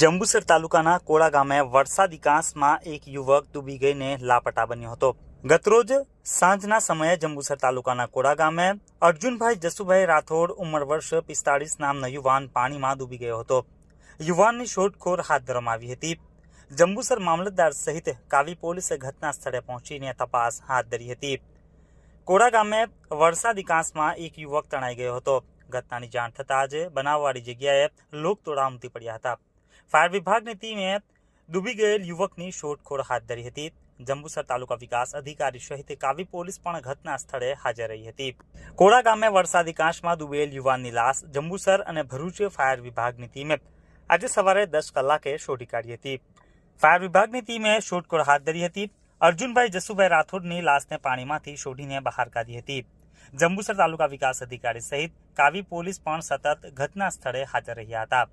જંબુસર તાલુકાના કોળા ગામે વરસાદી કાંસમાં એક યુવક ડૂબી ગઈને લાપટા બન્યો હતો. ગતરોજ સાંજના સમયે જંબુસર તાલુકાના કોળા ગામે અર્જુનભાઈ જસુભાઈ રાઠોડ ઉંમર વર્ષ પિસ્તાળીસ નામનો યુવાન પાણીમાં ડૂબી ગયો હતો. યુવાનની શોધખોળ હાથ ધરવામાં આવી હતી. જંબુસર મામલતદાર સહિત કાવી પોલીસે ઘટના સ્થળે પહોંચીને તપાસ હાથ ધરી હતી. કોડા ગામે વરસાદી કાંસમાં એક યુવક તણાઈ ગયો હતો. ઘટનાની જાણ થતાં જ બનાવવાળી જગ્યાએ લોક તોડા ઉમટી પડ્યા હતા. ફાયર વિભાગની ટીમે ડૂબી ગયેલ યુવકની શોધખોળ હાથ ધરી હતી. જંબુસર તાલુકા વિકાસ અધિકારી સહિત કાવી પોલીસ પણ ઘટના સ્થળે હાજર રહી હતી. કોળા ગામે વરસાદી કાંસમાં ડૂબેલ યુવાનની લાશ જંબુસર અને ભરૂચ ફાયર વિભાગની ટીમે આજે સવારે દસ કલાકે શોધી કાઢી હતી. ફાયર વિભાગની ટીમે શોધખોળ હાથ ધરી હતી. અર્જુનભાઈ જસુભાઈ રાઠોડની લાશને પાણીમાંથી શોધીને બહાર કાઢી હતી. જંબુસર તાલુકા વિકાસ અધિકારી સહિત કાવી પોલીસ પણ સતત ઘટના સ્થળે હાજર રહ્યા હતા.